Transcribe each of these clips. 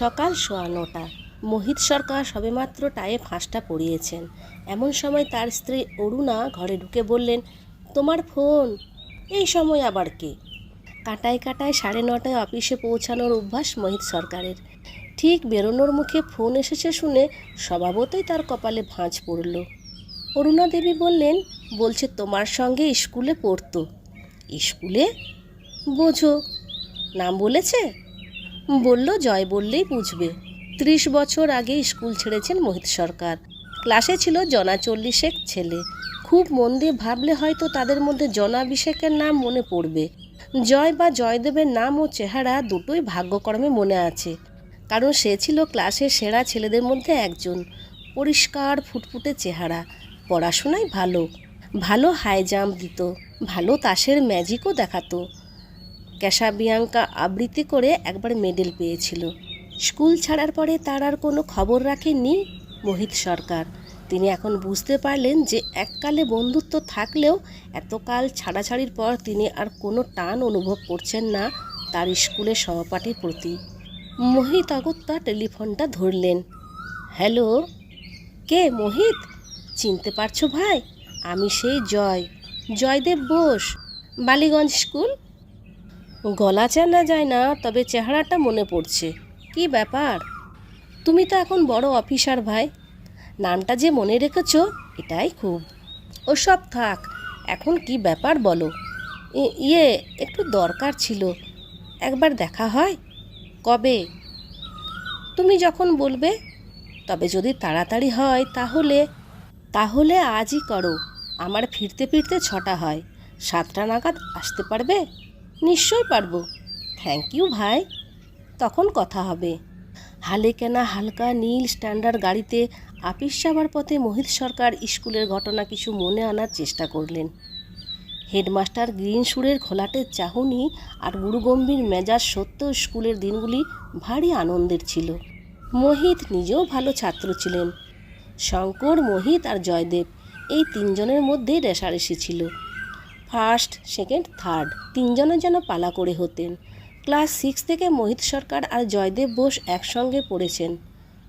সকাল সোয়া নটা। মোহিত সরকার সবেমাত্র টায়ে ফাঁসটা পড়িয়েছেন। এমন সময় তার স্ত্রী অরুণা ঘরে ঢুকে বললেন, তোমার ফোন, এই সময় আবার কে? কাটায় কাটায় সাড়ে নটায় অফিসে পৌঁছানোর অভ্যাস মোহিত সরকারের। ঠিক বেরোনোর মুখে ফোন এসেছে শুনে স্বভাবতই তার কপালে ভাঁজ পড়ল। অরুণা দেবী বললেন, বলছে তোমার সঙ্গে স্কুলে পড়তো। স্কুলে? বোঝো। নাম বলেছে? বলল, জয় বললেই বুঝবে। ত্রিশ বছর আগে স্কুল ছেড়েছেন মোহিত সরকার। ক্লাসে ছিল জনা চল্লিশেক ছেলে। খুব মন দিয়ে ভাবলে হয়তো তাদের মধ্যে জনাভিষেকের নাম মনে পড়বে। জয় বা জয়দেবের নাম ও চেহারা দুটোই ভাগ্যক্রমে মনে আছে। কারণ সে ছিল ক্লাসের সেরা ছেলেদের মধ্যে একজন। পরিষ্কার, ফুটফুটে চেহারা। পড়াশোনায় ভালো। ভালো হাই জাম্প দিত। ভালো তাসের ম্যাজিকও দেখাতো। ক্যাসাবিয়াঙ্কা আবৃত্তি করে একবার মেডেল পেয়েছিল। স্কুল ছাড়ার পরে তার আর কোনো খবর রাখেননি মোহিত সরকার। তিনি এখন বুঝতে পারলেন যে এককালে বন্ধুত্ব থাকলেও এতকাল ছাড়াছাড়ির পর তিনি আর কোনো টান অনুভব করছেন না তার স্কুলের সহপাঠীর প্রতি। মোহিত অগত্যা টেলিফোনটা ধরলেন। হ্যালো, কে মোহিত? চিনতে পারছ ভাই? আমি সেই জয়, জয়দেব বোস, বালিগঞ্জ স্কুল? গলা চেনা যায় না, তবে চেহারাটা মনে পড়ছে। কি ব্যাপার? তুমি তো এখন বড় অফিসার ভাই। নামটা যে মনে রেখেছ, এটাই খুব। ওসব থাক, এখন কি ব্যাপার বলো? ইয়ে একটু দরকার ছিল। একবার দেখা হয়? কবে? তুমি যখন বলবে, তবে যদি তাড়াতাড়ি হয়, তাহলে তাহলে আজই করো। আমার ফিরতে ফিরতে ছটা হয়। সাতটা নাগাদ আসতে পারবে? নিশ্চয় পারব। থ্যাংক ইউ ভাই। তখন কথা হবে। হালে কেনা হালকা নীল স্ট্যান্ডার্ড গাড়িতে আপিস যাবার পথে মোহিত সরকার স্কুলের ঘটনা কিছু মনে আনার চেষ্টা করলেন। হেডমাস্টার গ্রিন সুরের খোলাটের চাহনি আর গুরুগম্ভীর মেজাজ সত্ত্বেও স্কুলের দিনগুলি ভারী আনন্দের ছিল। মোহিত নিজেও ভালো ছাত্র ছিলেন। শঙ্কর, মোহিত আর জয়দেব এই তিনজনের মধ্যেই রেশারেশি ছিল। First, second, third. তিনজনে যেন পালা করে হতেন। ক্লাস সিক্স থেকে মোহিত সরকার আর জয়দেব বোস একসঙ্গে পড়েছেন।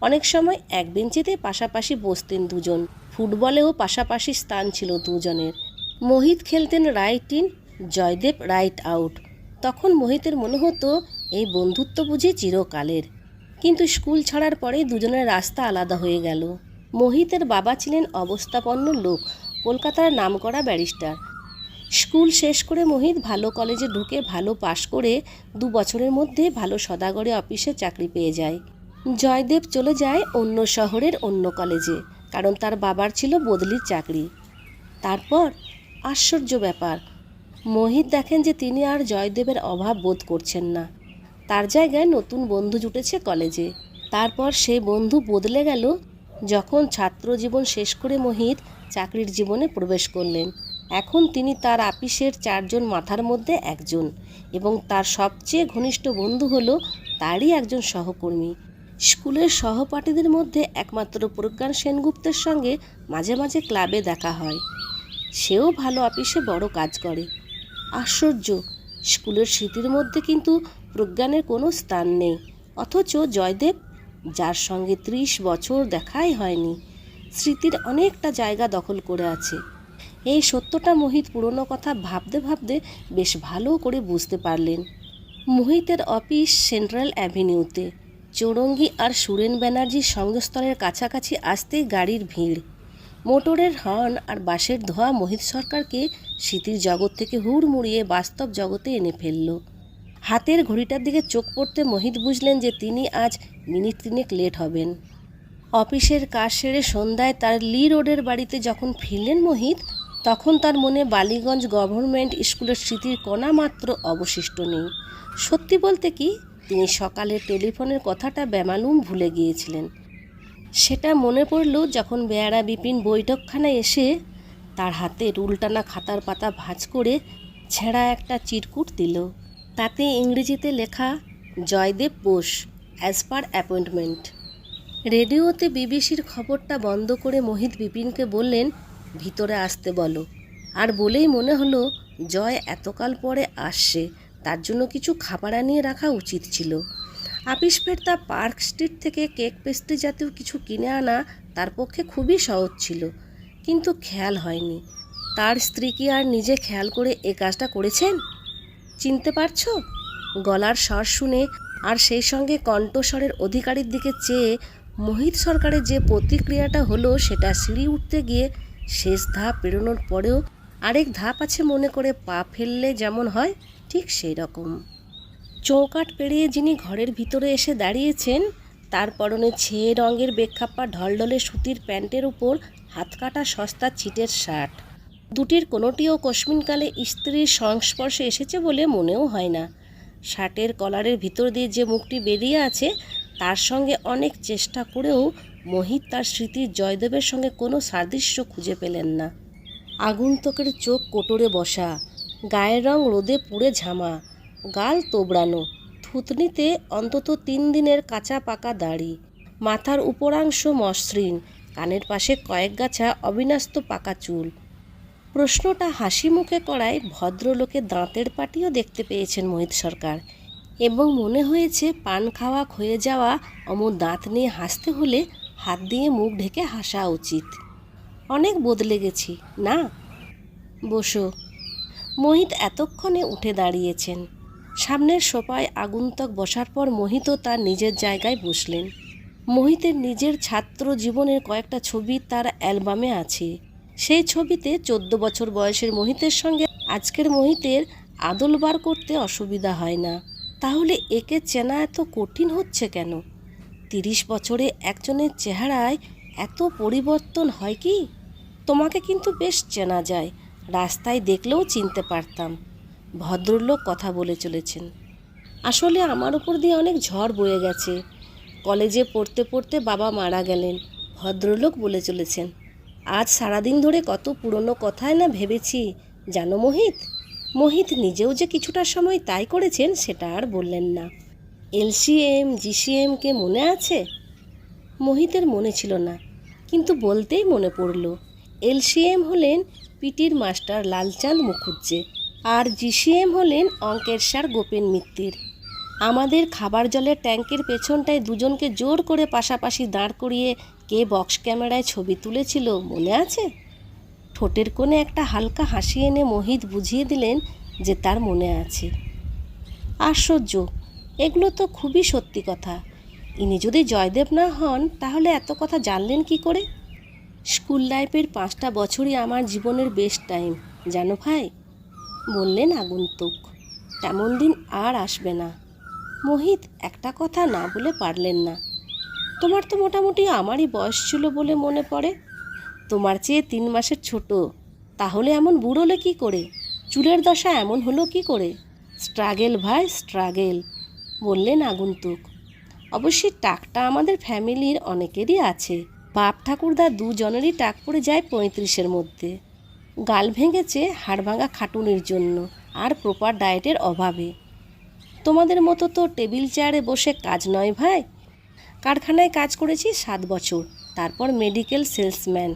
অনেক সময় এক বেঞ্চিতে পাশাপাশি বসতেন দুজন। ফুটবলেও পাশাপাশি স্থান ছিল দুজনের। মোহিত খেলতেন right in Joydeb right out তখন মোহিতের মনে হতো, এই বন্ধুত্ব বুঝি চিরকালের। কিন্তু স্কুল ছাড়ার পরেই দুজনের রাস্তা আলাদা হয়ে গেল। মোহিতের বাবা ছিলেন অবস্থাপন্ন লোক। কলকাতার নামকরা ব্যারিস্টার। স্কুল শেষ করে মোহিত ভালো কলেজে ঢুকে ভালো পাশ করে দু বছরের মধ্যে ভালো সদাগরে অফিসে চাকরি পেয়ে যায়। জয়দেব চলে যায় অন্য শহরের অন্য কলেজে, কারণ তার বাবার ছিল বদলির চাকরি। তারপর আশ্চর্য ব্যাপার, মোহিত দেখেন যে তিনি আর জয়দেবের অভাব বোধ করছেন না। তার জায়গায় নতুন বন্ধু জুটেছে কলেজে। তারপর সে বন্ধু বদলে গেল যখন ছাত্র জীবন শেষ করে মোহিত চাকরির জীবনে প্রবেশ করলেন। এখন তিনি তার আপিসের চারজন মাথার মধ্যে একজন এবং তার সবচেয়ে ঘনিষ্ঠ বন্ধু হল তারই একজন সহকর্মী। স্কুলের সহপাঠীদের মধ্যে একমাত্র প্রজ্ঞান সেনগুপ্তের সঙ্গে মাঝে মাঝে ক্লাবে দেখা হয়। সেও ভালো অফিসে বড় কাজ করে। আশ্চর্য, স্কুলের স্মৃতির মধ্যে কিন্তু প্রজ্ঞানের কোনো স্থান নেই, অথচ জয়দেব, যার সঙ্গে ত্রিশ বছর দেখাই হয়নি, স্মৃতির অনেকটা জায়গা দখল করে আছে। এই সত্যটা মোহিত পুরনো কথা ভাবতে ভাবতে বেশ ভালো করে বুঝতে পারলেন। মোহিতের অফিস সেন্ট্রাল অ্যাভিনিউতে। চৌরঙ্গি আর সুরেন ব্যানার্জির সংযোগস্থলের কাছাকাছি আসতেই গাড়ির ভিড়। মোটরের হর্ন আর বাসের ধোয়া মোহিত সরকারকে স্মৃতির জগৎ থেকে হুড় মুড়িয়ে বাস্তব জগতে এনে ফেলল। হাতের ঘড়িটার দিকে চোখ পড়তে মোহিত বুঝলেন যে তিনি আজ মিনিট তিনেক লেট হবেন। অফিসের কাজ সেরে সন্ধ্যায় তার লি রোডের বাড়িতে যখন ফিরলেন মোহিত তখন তার মনে বালিগঞ্জ গভর্নমেন্ট স্কুলের স্মৃতির কণা মাত্র অবশিষ্ট নেই। সত্যি বলতে কি, তিনি সকালে টেলিফোনের কথাটা বেমালুম ভুলে গিয়েছিলেন। সেটা মনে পড়ল যখন বেয়ারা বিপিন বৈঠকখানায় এসে তার হাতে রুলটানা খাতার পাতা ভাঁজ করে ছেঁড়া একটা চিরকুট দিল। তাতে ইংরেজিতে লেখা, Joydeb Bose as per appointment রেডিওতে বিবিসির খবরটা বন্ধ করে মোহিত বিপিনকে বললেন ভিতরে আসতে বলো। আর বলেই মনে হলো, জয় এতকাল পরে আসছে, তার জন্য কিছু খাবার আনিয়ে রাখা উচিত ছিল। আপিস ফেরতা পার্ক স্ট্রিট থেকে কেক পেস্ট্রি জাতীয় কিছু কিনে আনা তার পক্ষে খুবই সহজ ছিল। কিন্তু খেয়াল হয়নি। তার স্ত্রী কি আর নিজে খেয়াল করে এ কাজটা করেছেন? চিনতে পারছ? গলার স্বর শুনে আর সেই সঙ্গে কণ্ঠস্বরের অধিকারীর দিকে চেয়ে মোহিত সরকারের যে প্রতিক্রিয়াটা হলো, সেটা সিঁড়ি উঠতে গিয়ে শেষ ধাপ পেরোনোর পরেও আরেক ধাপ আছে মনে করে পা ফেললে যেমন হয়, ঠিক সেই রকম চৌকাট পেরিয়ে যিনি ঘরের ভিতরে এসে দাঁড়িয়েছেন, তার পরনে ছেয়ে রঙের বেক্ষাপ্পা ঢলঢলে সুতির প্যান্টের উপর হাত কাটা সস্তা ছিটের শার্ট। দুটির কোনোটিও কস্মিনকালে স্ত্রীর সংস্পর্শে এসেছে বলে মনেও হয় না। শার্টের কলারের ভিতর দিয়ে যে মুখটি বেরিয়ে আছে, তার সঙ্গে অনেক চেষ্টা করেও মোহিত তার স্মৃতির জয়দেবের সঙ্গে কোনো সাদৃশ্য খুঁজে পেলেন না। আগন্তুকের চোখ কোটরে বসা, গায়ের রং রোদে পুড়ে ঝামা, গাল তোবড়ানো, থুতনিতে অন্তত তিন দিনের কাঁচা পাকা দাড়ি, মাথার উপরাংশ মসৃণ, কানের পাশে কয়েক গাছা অবিন্যস্ত পাকা চুল। প্রশ্নটা হাসি মুখে করায় ভদ্রলোকে দাঁতের পাটিও দেখতে পেয়েছেন মোহিত সরকার এবং মনে হয়েছে পান খাওয়া ক্ষয়ে যাওয়া অমর দাঁত নিয়ে হাসতে হলে হাত দিয়ে মুখ ঢেকে হাসা উচিত। অনেক বদলে গেছি, না? বসো। মোহিত এতক্ষণে উঠে দাঁড়িয়েছেন। সামনের সোপায় আগুন্তক বসার পর মোহিতও তার নিজের জায়গায় বসলেন। মোহিতের নিজের ছাত্র জীবনের কয়েকটা ছবি তার অ্যালবামে আছে। সেই ছবিতে চোদ্দ বছর বয়সের মোহিতের সঙ্গে আজকের মোহিতের আদল বার করতে অসুবিধা হয় না। তাহলে একে চেনা এত কঠিন হচ্ছে কেন? তিরিশ বছরে একজনের চেহারায় এত পরিবর্তন হয় কি? তোমাকে কিন্তু বেশ চেনা যায়, রাস্তায় দেখলেও চিনতে পারতাম। ভদ্রলোক কথা বলে চলেছেন। আসলে আমার উপর দিয়ে অনেক ঝড় বয়ে গেছে। কলেজে পড়তে পড়তে বাবা মারা গেলেন, ভদ্রলোক বলে চলেছেন। আজ সারাদিন ধরে কত পুরনো কথায় না ভেবেছি, জানো মোহিত? মোহিত নিজেও যে কিছুটা সময় তাই করেছেন, সেটা আর বললেন না। এলসিএম জিসিএমকে মনে আছে? মোহিতের মনে ছিল না, কিন্তু বলতেই মনে পড়ল, এলসিএম হলেন পিটির মাস্টার লালচাঁদ মুখুজ্জে আর জিসিএম হলেন অঙ্কের স্যার গোপেন মিত্তির। আমাদের খাবার জলের ট্যাঙ্কের পেছনটায় দুজনকে জোর করে পাশাপাশি দাঁড় করিয়ে কে বক্স ক্যামেরায় ছবি তুলেছিল মনে আছে? ঠোঁটের কোণে একটা হালকা হাসি এনে মোহিত বুঝিয়ে দিলেন যে তার মনে আছে। আশ্চর্য এগুলো তো খুবই সত্যি কথা। ইনি যদি জয়দেব না হন, তাহলে এত কথা জানলেন কি করে? স্কুল লাইফের পাঁচটা বছরই আমার জীবনের বেস্ট টাইম, জানো ভাই? বললেন আগন্তুক। তেমন দিন আর আসবে না। মোহিত একটা কথা না বলে পারলেন না। তোমার তো মোটামুটি আমারই বয়স ছিল বলে মনে পড়ে। তোমার চেয়ে তিন মাসের ছোট। তাহলে এমন বুড়োলে কি করে? চুলের দশা এমন হলো কি করে? স্ট্রাগেল ভাই, স্ট্রাগেল। বললেন আগন্তুক, অবশ্যই টাকটা আমাদের ফ্যামিলির অনেকেরই আছে। বাপ ঠাকুরদা দুজনেরই টাক পড়ে যায় পঁয়ত্রিশের মধ্যে। গাল ভেঙেছে হাড় ভাঙা খাটুনির জন্য আর প্রপার ডায়েটের অভাবে। তোমাদের মতো তো টেবিল চেয়ারে বসে কাজ নয় ভাই। কারখানায় কাজ করেছি সাত বছর, তারপর মেডিকেল সেলসম্যান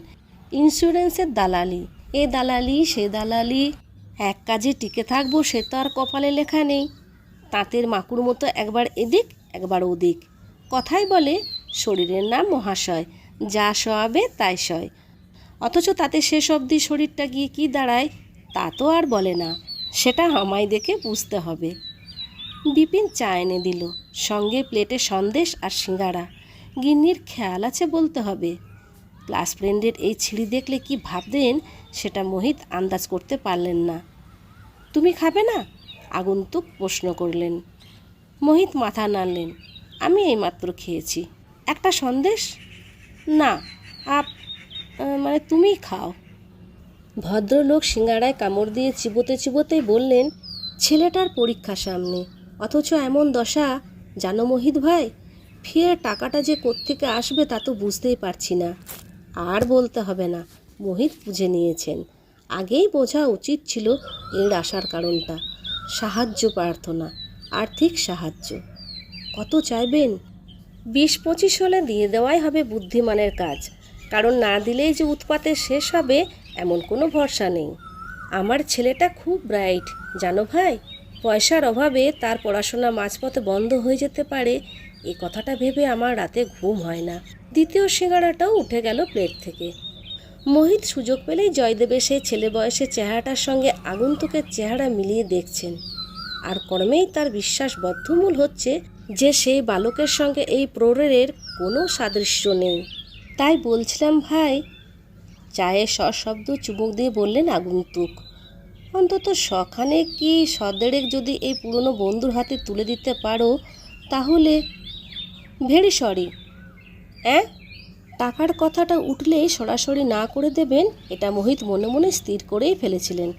ইন্স্যুরেন্সের দালালি, এ দালালি, সে দালালি। এক কাজে টিকে থাকব সে তো আর কপালে লেখা নেই। তাঁতের মাকুর মতো একবার এদিক, একবার ওদিক। কথাই বলে, শরীরের নাম মহাশয়, যা সয়াবে তাই সয় অথচ তাতে শেষ অবধি শরীরটা গিয়ে কি দাঁড়ায়, তা তো আর বলে না, সেটা আমায় দেখে বুঝতে হবে। বিপিন চা এনে দিল, সঙ্গে প্লেটে সন্দেশ আর সিঙ্গারা গিন্নির খেয়াল আছে বলতে হবে। ক্লাস ফ্রেন্ডের এই ছিঁড়ি দেখলে কি ভাবতেন সেটা মোহিত আন্দাজ করতে পারলেন না। তুমি খাবে না? আগন্তুক প্রশ্ন করলেন। মোহিত মাথা নাড়লেন। আমি এইমাত্র খেয়েছি। একটা সন্দেশ? না, আপ মানে তুমিই খাও। ভদ্রলোক সিঙ্গারায় কামড় দিয়ে চিবোতে চিবোতে বললেন, ছেলেটার পরীক্ষা সামনে। অথচ এমন দশা, জানো মোহিত ভাই? ফের টাকাটা যে কোত্থেকে আসবে তা তো বুঝতেই পারছি না। আর বলতে হবে না। মোহিত বুঝে নিয়েছেন। আগেই বোঝা উচিত ছিল এর আসার কারণটা। সাহায্য প্রার্থনা, আর্থিক সাহায্য। কত চাইবেন? বিশ পঁচিশ হলে দিয়ে দেওয়াই হবে বুদ্ধিমানের কাজ। কারণ না দিলেই যে উৎপাতে শেষ হবে, এমন কোনো ভরসা নেই। আমার ছেলেটা খুব ব্রাইট, জানো ভাই? পয়সার অভাবে তার পড়াশোনা মাঝপথে বন্ধ হয়ে যেতে পারে। এ কথাটা ভেবে আমার রাতে ঘুম হয় না। দ্বিতীয় সিঙ্গাড়াটাও উঠে গেল প্লেট থেকে। মোহিত সুযোগ পেলেই জয়দেবের সেই ছেলে বয়সে চেহারাটার সঙ্গে আগন্তুকের চেহারা মিলিয়ে দেখছেন। আর কর্মেই তার বিশ্বাস বদ্ধমূল হচ্ছে যে সেই বালকের সঙ্গে এই প্রৌঢ়ের কোনো সাদৃশ্য নেই। তাই বলছিলাম, ভাই। চায়ে সশব্দ চুমুক দিয়ে বললেন আগন্তুক, অন্তত সখানে কি সদেড়েক যদি এই পুরনো বন্ধুর হাতে তুলে দিতে পারো, তাহলে ভেরি সরি অ্যাঁ? টাকার কথাটা উঠলেই সরাসরি না করে দেবেন, এটা মোহিত মনে মনে স্থির করেই ফেলেছিলেন।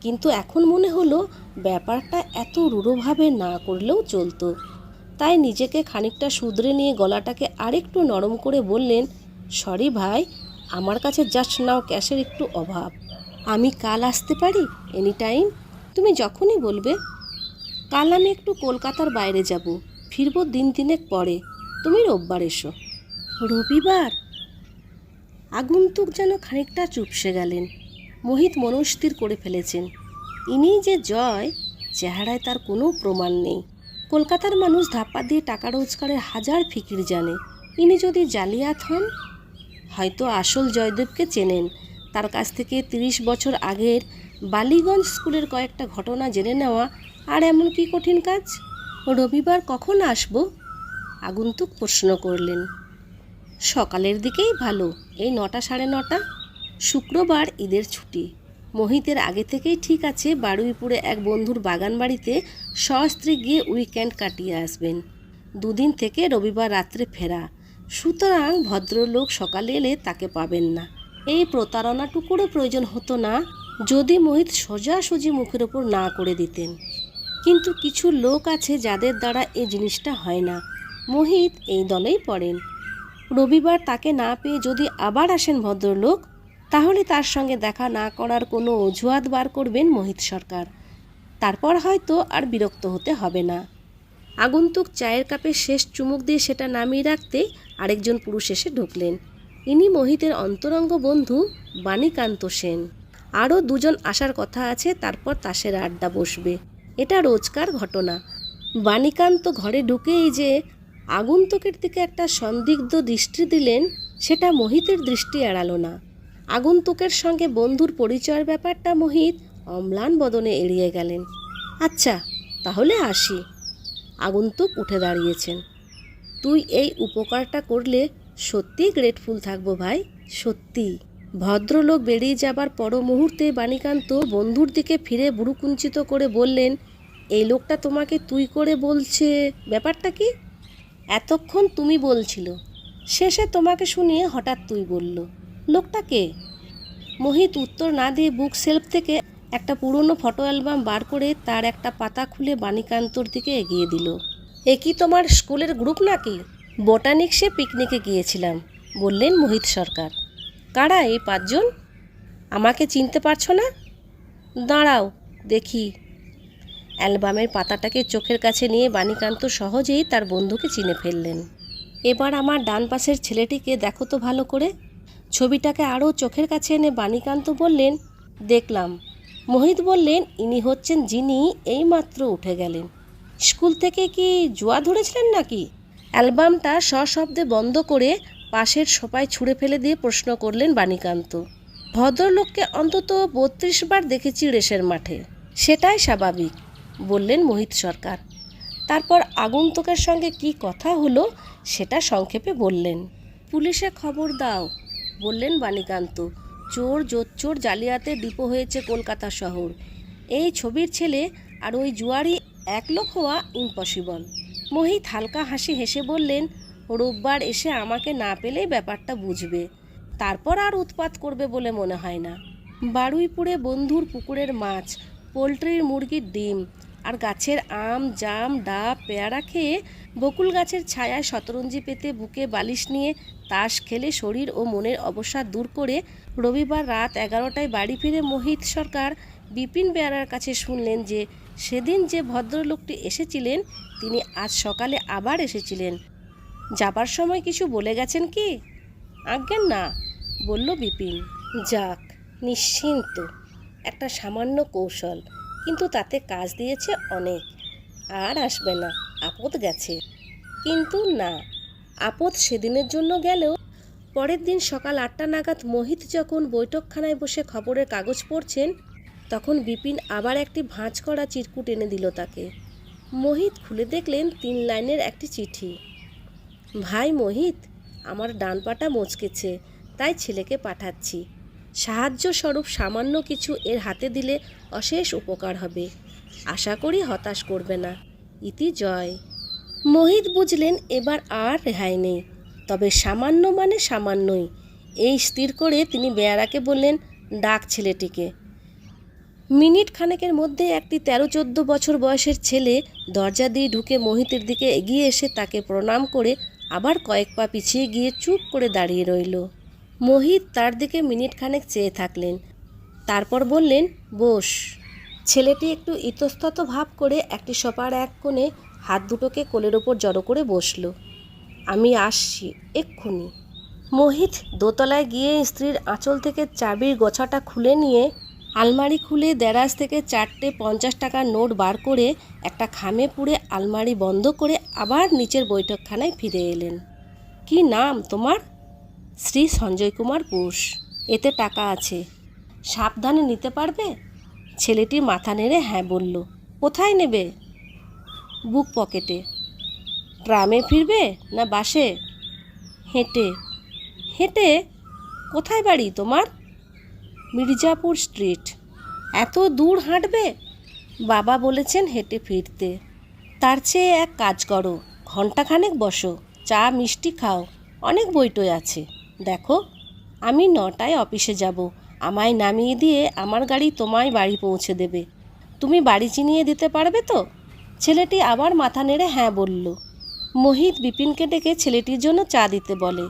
কিন্তু এখন মনে হলো, ব্যাপারটা এত রূঢ়ভাবে না করলেও চলতো। তাই নিজেকে খানিকটা শুধরে নিয়ে গলাটাকে আরেকটু নরম করে বললেন, সরি ভাই, আমার কাছে জাস্ট নাও ক্যাশের একটু অভাব। আমি কাল আসতে পারি? এনি টাইম তুমি যখনই বলবে। কাল আমি একটু কলকাতার বাইরে যাব। ফিরবো দিন তিনেক পরে। তুমি রোববার এসো। রবিবার? আগন্তুক যেন খানিকটা চুপসে গেলেন। মোহিত মনস্থির করে ফেলেছেন। ইনি যে জয়, চেহারায় তার কোনো প্রমাণ নেই। কলকাতার মানুষ ধাপ্পা দিয়ে টাকা রোজগারের হাজার ফিকির জানে। ইনি যদি জালিয়াত হন, হয়তো আসল জয়দেবকে চেনেন। তার কাছ থেকে তিরিশ বছর আগের বালিগঞ্জ স্কুলের কয়েকটা ঘটনা জেনে নেওয়া আর এমন কি কঠিন কাজ? রবিবার কখন আসব? আগন্তুক প্রশ্ন করলেন। সকালের দিকেই ভালো। এই নটা সাড়ে নটা। শুক্রবার ঈদের ছুটি। মোহিতের আগে থেকেই ঠিক আছে বারুইপুরে এক বন্ধুর বাগান বাড়িতে সস্ত্রী গিয়ে উইকেন্ড কাটিয়ে আসবেন। দুদিন থেকে রবিবার রাত্রে ফেরা। সুতরাং ভদ্রলোক সকালে এলে তাকে পাবেন না। এই প্রতারণাটুকুরও প্রয়োজন হতো না, যদি মোহিত সোজাসুজি মুখের ওপর না করে দিতেন। কিন্তু কিছু লোক আছে যাদের দ্বারা এই জিনিসটা হয় না। মোহিত এই দলেই পড়েন। রবিবার তাকে না পেয়ে যদি আবার আসেন ভদ্রলোক, তাহলে তার সঙ্গে দেখা না করার কোনো অজুহাত বার করবেন মোহিত সরকার। তারপর হয়তো আর বিরক্ত হতে হবে না। আগন্তুক চায়ের কাপে শেষ চুমুক দিয়ে সেটা নামিয়ে রাখতে আরেকজন পুরুষ এসে ঢুকলেন। ইনি মোহিতের অন্তরঙ্গ বন্ধু বাণীকান্ত সেন। আরও দুজন আসার কথা আছে, তারপর তাসের আড্ডা বসবে। এটা রোজকার ঘটনা। বাণীকান্ত ঘরে ঢুকেই যে আগন্তুকের দিকে একটা সন্দিগ্ধ দৃষ্টি দিলেন, সেটা মোহিতের দৃষ্টি এড়ালো না। আগন্তুকের সঙ্গে বন্ধুর পরিচয়ের ব্যাপারটা মোহিত অম্লান বদনে এড়িয়ে গেলেন। আচ্ছা তাহলে আসি। আগন্তুক উঠে দাঁড়িয়েছেন। তুই এই উপকারটা করলে সত্যিই গ্রেটফুল থাকব ভাই সত্যি ভদ্রলোক বেরিয়ে যাবার পর মুহূর্তে বাণীকান্ত বন্ধুর দিকে ফিরে বুড়ুকুঞ্চিত করে বললেন, এই লোকটা তোমাকে তুই করে বলছে, ব্যাপারটা কি? এতক্ষণ তুমি বলছিল। শেষে তোমাকে শুনিয়ে হঠাৎ তুই বলল, লোকটা কে? মোহিত উত্তর না দিয়ে বুক সেলফ থেকে একটা পুরনো ফটো অ্যালবাম বার করে তার একটা পাতা খুলে বাণীকান্তর দিকে এগিয়ে দিল। এ কি তোমার স্কুলের গ্রুপ নাকি? বোটানিক্সে পিকনিকে গিয়েছিলাম, বললেন মোহিত সরকার। কারা এই পাঁচজন? আমাকে চিনতে পারছ না? দাঁড়াও, দেখি। অ্যালবামের পাতাটাকে চোখের কাছে নিয়ে বাণীকান্ত সহজেই তার বন্ধুকে চিনে ফেললেন। এবার আমার ডান পাশের ছেলেটিকে দেখো তো ভালো করে। ছবিটাকে আরও চোখের কাছে এনে বাণীকান্ত বললেন, দেখলাম। মোহিত বললেন, ইনি হচ্ছেন যিনি এইমাত্র উঠে গেলেন। স্কুল থেকে কি জুয়া ধরেছিলেন নাকি? অ্যালবামটা সশব্দে বন্ধ করে পাশের সোপায় ছুঁড়ে ফেলে দিয়ে প্রশ্ন করলেন বাণীকান্ত ভদ্রলোককে অন্তত বত্রিশ বার দেখেছি রেসের মাঠে। সেটাই স্বাভাবিক। বললেন মোহিত সরকার। তারপর আগন্তুকের সঙ্গে কি কথা হলো সেটা সংক্ষেপে বললেন। পুলিশে খবর দাও, বললেন বাণীকান্ত। চোর জোচ্চোর জালিয়াতে ডিপো হয়েছে কলকাতা শহর। এই ছবির ছেলে আর ওই জুয়ারি এক লোক হওয়া ইম্পসিবল মোহিত হালকা হাসি হেসে বললেন, রোববার এসে আমাকে না পেলেই ব্যাপারটা বুঝবে। তারপর আর উৎপাত করবে বলে মনে হয় না। বারুইপুরে বন্ধুর পুকুরের মাছ, পোলট্রির মুরগির ডিম আর গাছের আম, জাম, ডাব, পেয়ারা খেয়ে বকুল গাছের ছায়ায় শতরঞ্জি পেতে বুকে বালিশ নিয়ে তাস খেলে শরীর ও মনের অবসাদ দূর করে রবিবার রাত এগারোটায় বাড়ি ফিরে মোহিত সরকার বিপিন বেয়ারার কাছে শুনলেন যে সেদিন যে ভদ্রলোকটি এসেছিলেন, তিনি আজ সকালে আবার এসেছিলেন। যাবার সময় কিছু বলে গেছেন কি? আজ্ঞান না, বলল বিপিন। যাক, নিশ্চিন্ত। একটা সামান্য কৌশল। কিন্তু তাতে কাজ দিয়েছে অনেক। আর আসবে না, আপদ গেছে। কিন্তু না, আপদ সেদিনের জন্য গেলেও পরের দিন সকাল আটটা নাগাদ মোহিত যখন বৈঠকখানায় বসে খবরের কাগজ পড়ছেন, তখন বিপিন আবার একটি ভাঁজ করা চিরকুট এনে দিল তাকে। মোহিত খুলে দেখলেন তিন লাইনের একটি চিঠি। ভাই মোহিত, আমার ডান পাটা মচকেছে, তাই ছেলেকে পাঠাচ্ছি। সাহায্য স্বরূপ সামান্য কিছু এর হাতে দিলে অশেষ উপকার হবে। আশা করি হতাশ করবে না। ইতি জয়। মোহিত বুঝলেন, এবার আর রেহাই নেই। তবে সামান্য মানে সামান্যই। এই স্থির করে তিনি বেয়ারাকে বললেন, ডাক ছেলেটিকে। মিনিট খানেকের মধ্যে একটি তেরো চোদ্দ বছর বয়সের ছেলে দরজা দিয়ে ঢুকে মোহিতের দিকে এগিয়ে এসে তাকে প্রণাম করে আবার কয়েক পা পিছিয়ে গিয়ে চুপ করে দাঁড়িয়ে রইল। মোহিত তার দিকে মিনিট খানেক চেয়ে থাকলেন। তারপর বললেন, বস, ছেলেটি একটু ইতস্তত ভাব করে একটি সোপার এক কোণে হাত দুটোকে কোলের ওপর জড়ো করে বসল। আমি আসছি, এক্ষুনি। মোহিত দোতলায় গিয়ে স্ত্রীর আঁচল থেকে চাবির গোছাটা খুলে নিয়ে আলমারি খুলে দেরাজ থেকে চারটে পঞ্চাশ টাকার নোট বার করে একটা খামে পুড়ে আলমারি বন্ধ করে আবার নিচের বৈঠকখানায় ফিরে এলেন। কি নাম তোমার? শ্রী সঞ্জয় কুমার বোস। এতে টাকা আছে। সাবধানে নিতে পারবে? ছেলেটি মাথা নেড়ে হ্যাঁ বলল। কোথায় নেবে? বুক পকেটে। ট্রামে ফিরবে না বাসে? হেঁটে। হেঁটে? কোথায় বাড়ি তোমার? মির্জাপুর স্ট্রিট। এত দূর হাঁটবে? বাবা বলেছেন হেঁটে ফিরতে। তার চেয়ে এক কাজ করো। ঘন্টাখানেক বসো। চা, মিষ্টি খাও। অনেক বইটই আছে। দেখো, আমি নটায় অফিসে যাব। আমায় নামিয়ে দিয়ে আমার গাড়ি তোমায় বাড়ি পৌঁছে দেবে। তুমি বাড়ি চিনিয়ে দিতে পারবে তো? ছেলেটি আবার মাথা নেড়ে হ্যাঁ বলল। মোহিত বিপিনকে ডেকে ছেলেটির জন্য চা দিতে বলে।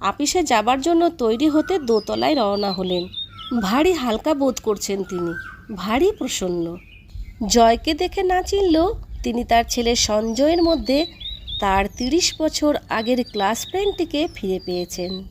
আপিসে যাবার জন্য তৈরি হতে দোতলায় রওনা হলেন। ভারী হালকা বোধ করছেন তিনি। ভারী প্রসন্ন। জয়কে দেখে না চিনলেও তিনি তার ছেলে সঞ্জয়ের মধ্যে তার তিরিশ বছর আগের ক্লাস ফ্রেন্ডটিকে ফিরে পেয়েছেন।